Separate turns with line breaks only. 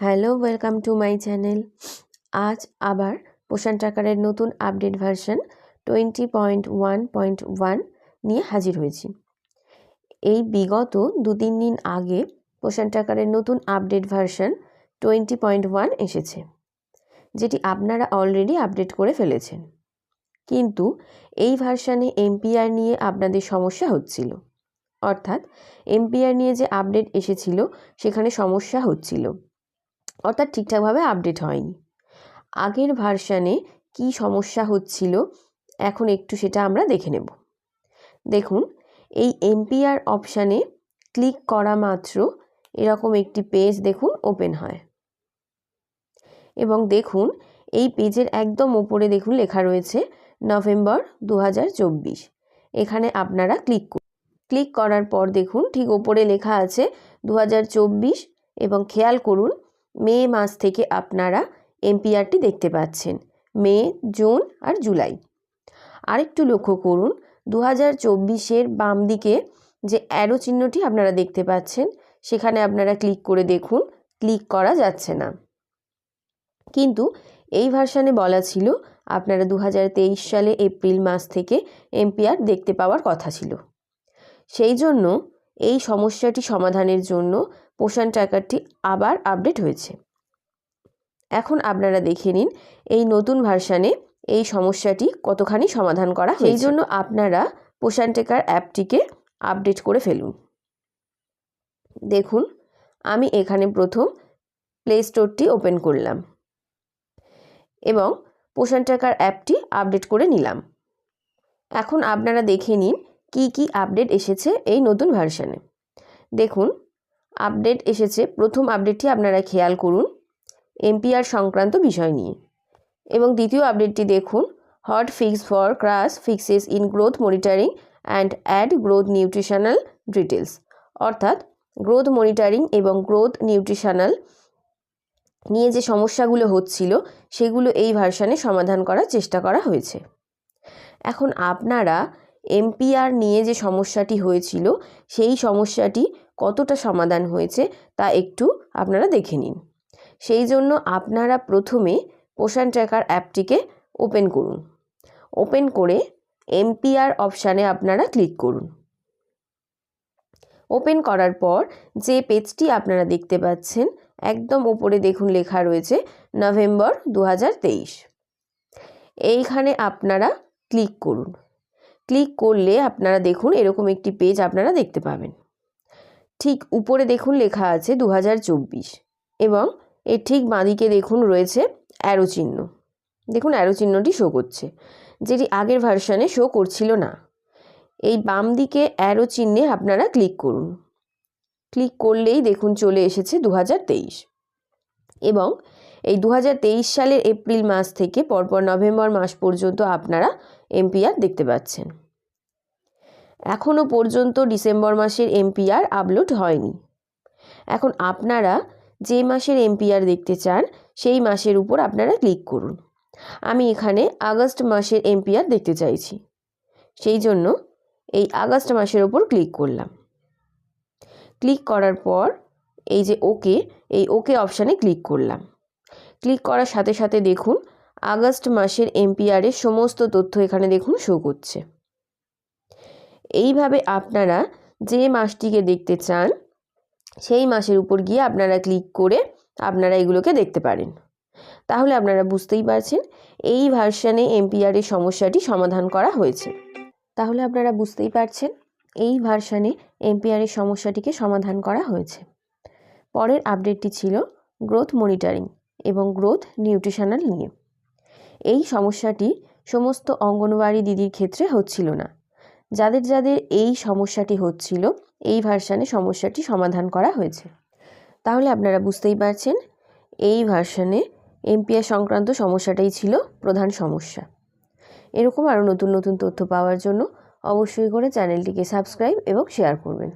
Hello welcome to my channel আজ আবার পোষণ ট্র্যাকারের নতুন update version twenty point one point one নিয়ে হাজির হয়েছি। এই বিগত দু তিন দিন আগে পোষণ ট্র্যাকারের নতুন update version twenty point one এসেছে, যেটি আপনারা অলরেডি আপডেট করে ফেলেছেন। কিন্তু এই ভার্সানে এমপিআর নিয়ে আপনাদের সমস্যা হচ্ছিল। অর্থাৎ এমপিআর নিয়ে যে আপডেট এসেছিল, সেখানে সমস্যা হচ্ছিল। অর্থাৎ ঠিকঠাকভাবে আপডেট হয়নি। আগের ভার্সানে কি সমস্যা হচ্ছিল, এখন একটু সেটা আমরা দেখে নেব। দেখুন, এই এমপিআর অপশানে ক্লিক করা মাত্র এরকম একটি পেজ দেখুন ওপেন হয়। এবং দেখুন, এই পেজের একদম ওপরে দেখুন লেখা রয়েছে নভেম্বর দু হাজার চব্বিশ। এখানে আপনারা ক্লিক করুন। ক্লিক করার পর দেখুন ঠিক ওপরে লেখা আছে দু হাজার চব্বিশ এবং খেয়াল করুন মে মাস থেকে আপনারা এমপিআরটি দেখতে পাচ্ছেন। মে, জুন আর জুলাই। আরেকটু লক্ষ্য করুন দু হাজার চব্বিশের বাম দিকে যে অ্যারো চিহ্নটি আপনারা দেখতে পাচ্ছেন, সেখানে আপনারা ক্লিক করে দেখুন ক্লিক করা যাচ্ছে না। কিন্তু এই ভার্সানে বলা ছিল, আপনারা দু হাজার তেইশ সালে এপ্রিল মাস থেকে এমপিআর দেখতে পাওয়ার কথা ছিল। সেই জন্য এই সমস্যাটি সমাধানের জন্য পোষণ ট্র্যাকারটি আবার আপডেট হয়েছে। এখন আপনারা দেখে নিন এই নতুন ভার্সানে এই সমস্যাটি কতখানি সমাধান করা সেই জন্য আপনারা পোষণ ট্র্যাকার অ্যাপটিকে আপডেট করে ফেলুন। দেখুন আমি এখানে প্রথম প্লে স্টোরটি ওপেন করলাম এবং পোষণ ট্র্যাকার অ্যাপটি আপডেট করে নিলাম। এখন আপনারা দেখে নিন কি কি আপডেট এসেছে এই নতুন ভার্সানে দেখুন আপডেট এসেছে। প্রথম আপডেটটি আপনারা খেয়াল করুন এমপিআর সংক্রান্ত বিষয় নিয়ে। এবং দ্বিতীয় আপডেটটি দেখুন hot fix for crash fixes in growth monitoring and add growth nutritional details অর্থাৎ গ্রোথ মনিটারিং এবং গ্রোথ নিউট্রিশনাল নিয়ে যে সমস্যাগুলো হচ্ছিল, সেগুলো এই ভার্সানে সমাধান করার চেষ্টা করা হয়েছে। এখন আপনারা এমপিআর নিয়ে যে সমস্যাটি হয়েছিল, সেই সমস্যাটি কতটা সমাধান হয়েছে তা একটু আপনারা দেখে নিন। সেই জন্য আপনারা প্রথমে পোষণ ট্র্যাকার অ্যাপটিকে ওপেন করুন। ওপেন করে এমপিআর অপশানে আপনারা ক্লিক করুন। ওপেন করার পর যে পেজটি আপনারা দেখতে পাচ্ছেন, একদম ওপরে দেখুন লেখা রয়েছে নভেম্বর দু হাজার তেইশ। এইখানে আপনারা ক্লিক করুন। ক্লিক করলে আপনারা দেখুন এরকম একটি পেজ আপনারা দেখতে পাবেন। ঠিক উপরে দেখুন লেখা আছে দু হাজার চব্বিশ এবং এর ঠিক বাঁদিকে দেখুন রয়েছে অ্যারো চিহ্ন। দেখুন অ্যারো চিহ্নটি শো করছে, যেটি আগের ভার্সানে শো করছিল না। এই বাম দিকে অ্যারো চিহ্নে আপনারা ক্লিক করুন। ক্লিক করলেই দেখুন চলে এসেছে দু হাজার তেইশ এবং এই দু হাজার তেইশ সালের এপ্রিল মাস থেকে পরপর নভেম্বর মাস পর্যন্ত আপনারা এমপিআর দেখতে পাচ্ছেন। এখনও পর্যন্ত ডিসেম্বর মাসের এমপিআর আপলোড হয়নি। এখন আপনারা যে মাসের এমপিআর দেখতে চান, সেই মাসের উপর আপনারা ক্লিক করুন। আমি এখানে আগস্ট মাসের এমপিআর দেখতে চাইছি। সেই জন্য এই আগস্ট মাসের ওপর ক্লিক করলাম। ক্লিক করার পর এই যে ওকে, এই ওকে অপশানে ক্লিক করলাম। ক্লিক করার সাথে সাথে দেখুন, আগস্ট মাসের এমপিআরের সমস্ত তথ্য এখানে দেখুন শো করছে। এইভাবে আপনারা যে মাসটিকে দেখতে চান, সেই মাসের উপর গিয়ে আপনারা ক্লিক করে আপনারা এগুলোকে দেখতে পারেন। তাহলে আপনারা বুঝতেই পারছেন, এই ভার্সানে এমপিআরের সমস্যাটি সমাধান করা হয়েছে। তাহলে আপনারা বুঝতেই পারছেন, এই ভার্সানে এমপিআরের সমস্যাটিকে সমাধান করা হয়েছে। পরের আপডেটটি ছিল গ্রোথ মনিটরিং এবং গ্রোথ নিউট্রিশনাল নিয়ে। এই সমস্যাটি সমস্ত অঙ্গনওয়াড়ি দিদির ক্ষেত্রে হচ্ছিল না। যাদের যাদের এই সমস্যাটি হচ্ছিল, এই ভার্সানে সমস্যাটি সমাধান করা হয়েছে। তাহলে আপনারা বুঝতেই পারছেন, এই ভার্সানে এমপিআর সংক্রান্ত সমস্যাটাই ছিল প্রধান সমস্যা। এরকম আরও নতুন নতুন তথ্য পাওয়ার জন্য অবশ্যই করে চ্যানেলটিকে সাবস্ক্রাইব এবং শেয়ার করবেন।